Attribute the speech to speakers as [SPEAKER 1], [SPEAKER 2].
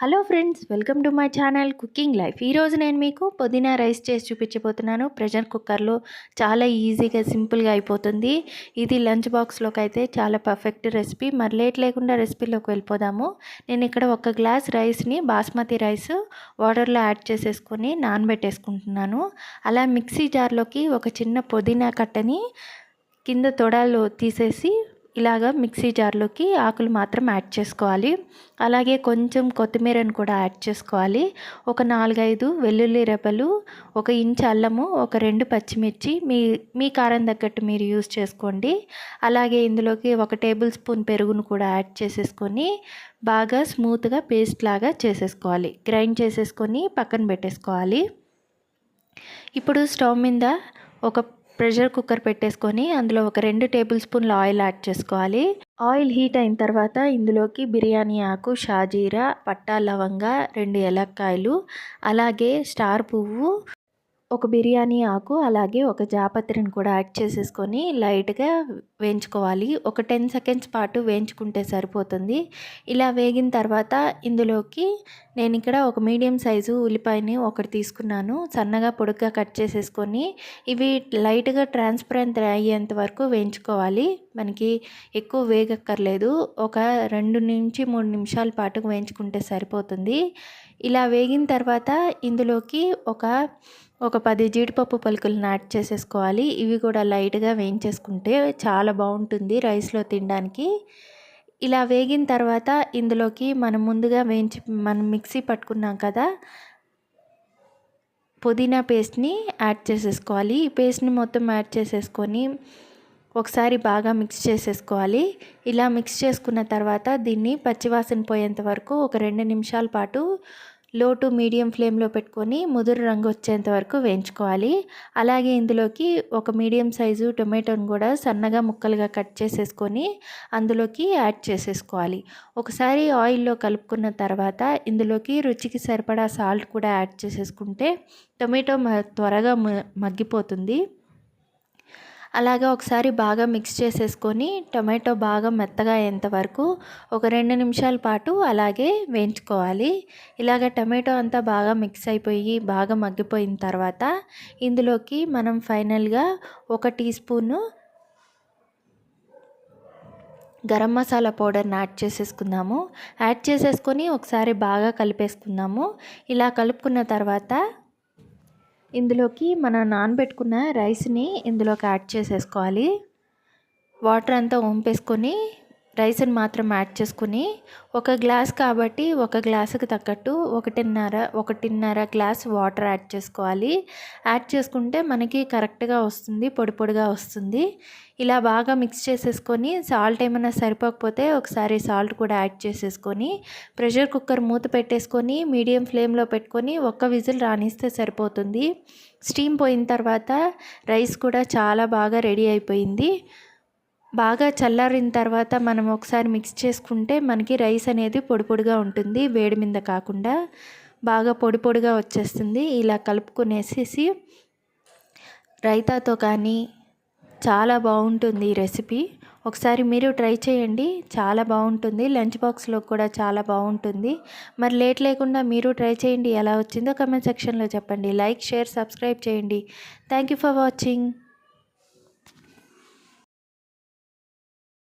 [SPEAKER 1] Hello friends welcome to my channel cooking life. ఈరోజు నేను మీకు పుదీనా రైస్ చేసి చూపించబోతున్నాను. ప్రెషర్ కుక్కర్లో చాలా ఈజీగా సింపుల్గా అయిపోతుంది. ఇది లంచ్ బాక్స్లోకి అయితే చాలా పర్ఫెక్ట్ రెసిపీ. మరి లేట్ లేకుండా రెసిపీలోకి వెళ్ళిపోదాము. నేను ఇక్కడ ఒక గ్లాస్ రైస్ని బాస్మతి రైస్ వాటర్లో యాడ్ చేసేసుకొని నానబెట్టేసుకుంటున్నాను. అలా మిక్సీ జార్లోకి ఒక చిన్న పుదీనా కట్టని కింద తొడాలు తీసేసి ఇలాగ మిక్సీ జార్లోకి ఆకులు మాత్రం యాడ్ చేసుకోవాలి. అలాగే కొంచెం కొత్తిమీరను కూడా యాడ్ చేసుకోవాలి. ఒక నాలుగైదు వెల్లుల్లి రెబ్బలు ఒక ఇంచు అల్లము ఒక రెండు పచ్చిమిర్చి మీ మీ కారం తగ్గట్టు మీరు యూస్ చేసుకోండి. అలాగే ఇందులోకి ఒక టేబుల్ స్పూన్ పెరుగును కూడా యాడ్ చేసేసుకొని బాగా స్మూత్గా పేస్ట్ లాగా చేసేసుకోవాలి. గ్రైండ్ చేసేసుకొని పక్కన పెట్టేసుకోవాలి. ఇప్పుడు స్టవ్ మీద ఒక ప్రెషర్ కుక్కర్ పెట్టేసుకొని అందులో ఒక రెండు టేబుల్ స్పూన్ల ఆయిల్ యాడ్ చేసుకోవాలి. ఆయిల్ హీట్ అయిన తర్వాత ఇందులోకి బిర్యానీ ఆకు షాజీరా పట్టా లవంగా రెండు ఎలక్కాయలు అలాగే స్టార్ పువ్వు ఒక బిర్యానీ ఆకు అలాగే ఒక జాపత్రిని కూడా యాడ్ చేసేసుకొని లైట్గా వేయించుకోవాలి. ఒక టెన్ సెకండ్స్ పాటు వేయించుకుంటే సరిపోతుంది. ఇలా వేగిన తర్వాత ఇందులోకి నేను ఇక్కడ ఒక మీడియం సైజు ఉల్లిపాయని ఒకటి తీసుకున్నాను. సన్నగా పొడుగ్గా కట్ చేసేసుకొని ఇవి లైట్గా ట్రాన్స్పరెంట్ అయ్యేంత వరకు వేయించుకోవాలి. మనకి ఎక్కువ వేగక్కర్లేదు. ఒక రెండు నుంచి మూడు నిమిషాల పాటు వేయించుకుంటే సరిపోతుంది. ఇలా వేగిన తర్వాత ఇందులోకి ఒక ఒక పది జీడిపప్పు పలుకులను యాడ్ చేసేసుకోవాలి. ఇవి కూడా లైట్గా వేయించేసుకుంటే చాలా బాగుంటుంది రైస్లో తినడానికి. ఇలా వేగిన తర్వాత ఇందులోకి మనం ముందుగా వేయించి మనం మిక్సీ పట్టుకున్నాం కదా పుదీనా పేస్ట్ని యాడ్ చేసేసుకోవాలి. ఈ పేస్ట్ని మొత్తం యాడ్ చేసేసుకొని ఒకసారి బాగా మిక్స్ చేసేసుకోవాలి. ఇలా మిక్స్ చేసుకున్న తర్వాత దీన్ని పచ్చివాసన పోయేంత వరకు ఒక రెండు నిమిషాల పాటు లో టు మీడియం ఫ్లేమ్లో పెట్టుకొని ముదురు రంగు వచ్చేంత వరకు వేయించుకోవాలి. అలాగే ఇందులోకి ఒక మీడియం సైజు టొమాటోని కూడా సన్నగా ముక్కలుగా కట్ చేసేసుకొని అందులోకి యాడ్ చేసేసుకోవాలి. ఒకసారి ఆయిల్లో కలుపుకున్న తర్వాత ఇందులోకి రుచికి సరిపడా సాల్ట్ కూడా యాడ్ చేసేసుకుంటే టొమాటో త్వరగా మగ్గిపోతుంది. అలాగా ఒకసారి బాగా మిక్స్ చేసేసుకొని టొమాటో బాగా మెత్తగా అయ్యేంత వరకు ఒక రెండు నిమిషాల పాటు అలాగే వేయించుకోవాలి. ఇలాగ టమాటో అంతా బాగా మిక్స్ అయిపోయి బాగా మగ్గిపోయిన తర్వాత ఇందులోకి మనం ఫైనల్గా ఒక టీ స్పూను గరం మసాలా పౌడర్ని యాడ్ చేసేసుకుందాము. యాడ్ చేసేసుకొని ఒకసారి బాగా కలిపేసుకుందాము. ఇలా కలుపుకున్న తర్వాత ఇందులోకి మనం నానబెట్టుకున్న రైస్ని ఇందులోకి యాడ్ చేసేసుకోవాలి. వాటర్ అంతా వంపేసుకొని రైస్ని మాత్రం యాడ్ చేసుకుని ఒక గ్లాస్ కాబట్టి ఒక గ్లాసుకి తగ్గట్టు ఒకటిన్నర ఒకటిన్నర గ్లాస్ వాటర్ యాడ్ చేసుకోవాలి. యాడ్ చేసుకుంటే మనకి కరెక్ట్గా వస్తుంది పొడి పొడిగా వస్తుంది. ఇలా బాగా మిక్స్ చేసేసుకొని సాల్ట్ ఏమైనా సరిపోకపోతే ఒకసారి సాల్ట్ కూడా యాడ్ చేసేసుకొని ప్రెషర్ కుక్కర్ మూత పెట్టేసుకొని మీడియం ఫ్లేమ్లో పెట్టుకొని ఒక్క విజిల్ రానిస్తే సరిపోతుంది. స్టీమ్ పోయిన తర్వాత రైస్ కూడా చాలా బాగా రెడీ అయిపోయింది. బాగా చల్లారిన తర్వాత మనం ఒకసారి మిక్స్ చేసుకుంటే మనకి రైస్ అనేది పొడి పొడిగా ఉంటుంది వేడి మీద కాకుండా. బాగా పొడి పొడిగా వచ్చేస్తుంది. ఇలా కలుపుకునేసేసి రైతాతో కానీ చాలా బాగుంటుంది ఈ రెసిపీ. ఒకసారి మీరు ట్రై చేయండి. చాలా బాగుంటుంది. లంచ్ బాక్స్లో కూడా చాలా బాగుంటుంది. మరి లేట్ లేకుండా మీరు ట్రై చేయండి. ఎలా వచ్చిందో కమెంట్ సెక్షన్లో చెప్పండి. లైక్ షేర్ సబ్స్క్రైబ్ చేయండి. Thank you for watching.